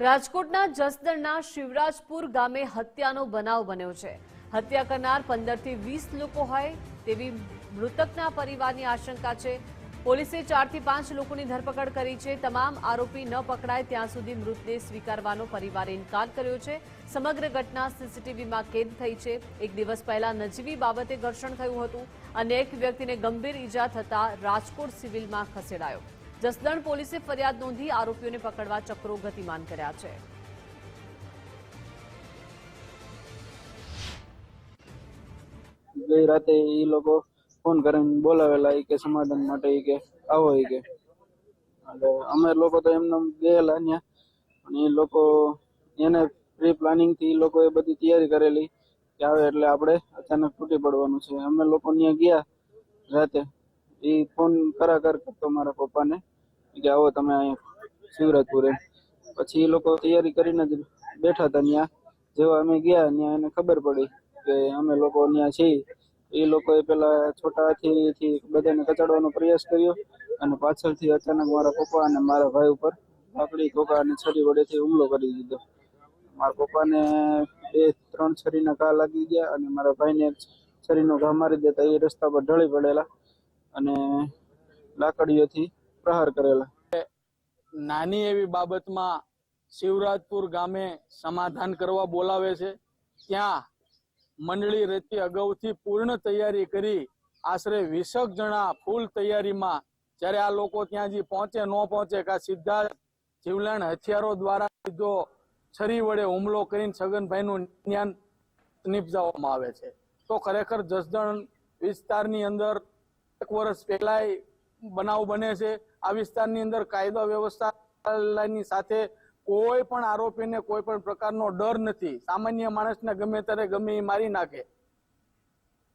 રાજકોટના જસદણના શિવરાજપુર ગામે હત્યાનો બનાવ બન્યો છે. હત્યા કરનાર પંદરથી વીસ લોકો હોય તેવી મૃતકના પરિવારની આશંકા છે. પોલીસે ચારથી પાંચ લોકોની ધરપકડ કરી છે. તમામ આરોપી ન પકડાય ત્યાં સુધી મૃતદેહ સ્વીકારવાનો પરિવારે ઇનકાર કર્યો છે. સમગ્ર ઘટના સીસીટીવીમાં કેદ થઈ છે. એક દિવસ પહેલા નજીવી બાબતે ઘર્ષણ થયું હતું અને એક વ્યક્તિને ગંભીર ઈજા થતા રાજકોટ સિવિલમાં ખસેડાયો. જસદણ પોલીસે ફરિયાદ નોંધી આરોપીઓને પકડવા ચક્રો ગતિમાન કર્યા છે. ગઈ રાતે એ લોકો ફોન કરીને બોલાવેલા કે સમાધાન માટે કે આવો કે. અમે લોકો તો એમને ગયેલા ત્યાં અને એ લોકો એને પ્રી પ્લાનિંગથી એ લોકોએ બધી તૈયારી કરેલી કે આવે એટલે આપણે અચાનક તૂટી પડવાનું છે. અમે લોકો ત્યાં ગયા રાતે. એ ફોન કરા કર કરતો મારા પપ્પાને. કે આવો તમે અહીંયા શિવરાજપુર. પછી એ લોકો તૈયારી કરીને જ બેઠા હતા ત્યાં જેવા અમે ગયા ત્યાં એને ખબર પડી કે અમે લોકો ત્યાં છીએ. એ લોકોએ પેલા છોટા હાથીથી બધાને કચાડવાનો પ્રયાસ કર્યો અને પાછળથી અચાનક મારા પપ્પા અને મારા ભાઈ ઉપર લાકડી ધોકા અને છરી વડેથી હુમલો કરી દીધો. મારા પપ્પાને બે, ત્રણ છરીના ઘા લાગી ગયા અને મારા ભાઈને છરીનો ઘા મારી દેતા એ રસ્તા પર ઢળી પડેલા. અને લાકડીઓથી પ્રહાર કરેલા. નાની એવી બાબતમાં શિવરાજપુર ગામે સમાધાન કરવા બોલાવે છે. ત્યાં મંડળી રહેતી અગાઉથી પૂર્ણ તૈયારી કરી આશરે વીસક જણા ફૂલ તૈયારીમાં જ્યારે આ લોકો ત્યાં જે પહોંચે ન પહોંચે કે સીધા જીવલેણ હથિયારો દ્વારા સીધો છરી વડે હુમલો કરીને છગનભાઈનું જ્ઞાન નિપજાવવામાં આવે છે. તો ખરેખર જસદણ વિસ્તારની અંદર એક વર્ષ પહેલાય બનાવ બને છે. આ વિસ્તારની અંદર કાયદો વ્યવસ્થાની સાથે કોઈ પણ આરોપીને કોઈ પણ પ્રકારનો ડર નથી. સામાન્ય માણસને ગમે ત્યારે ગમે એ મારી નાખે.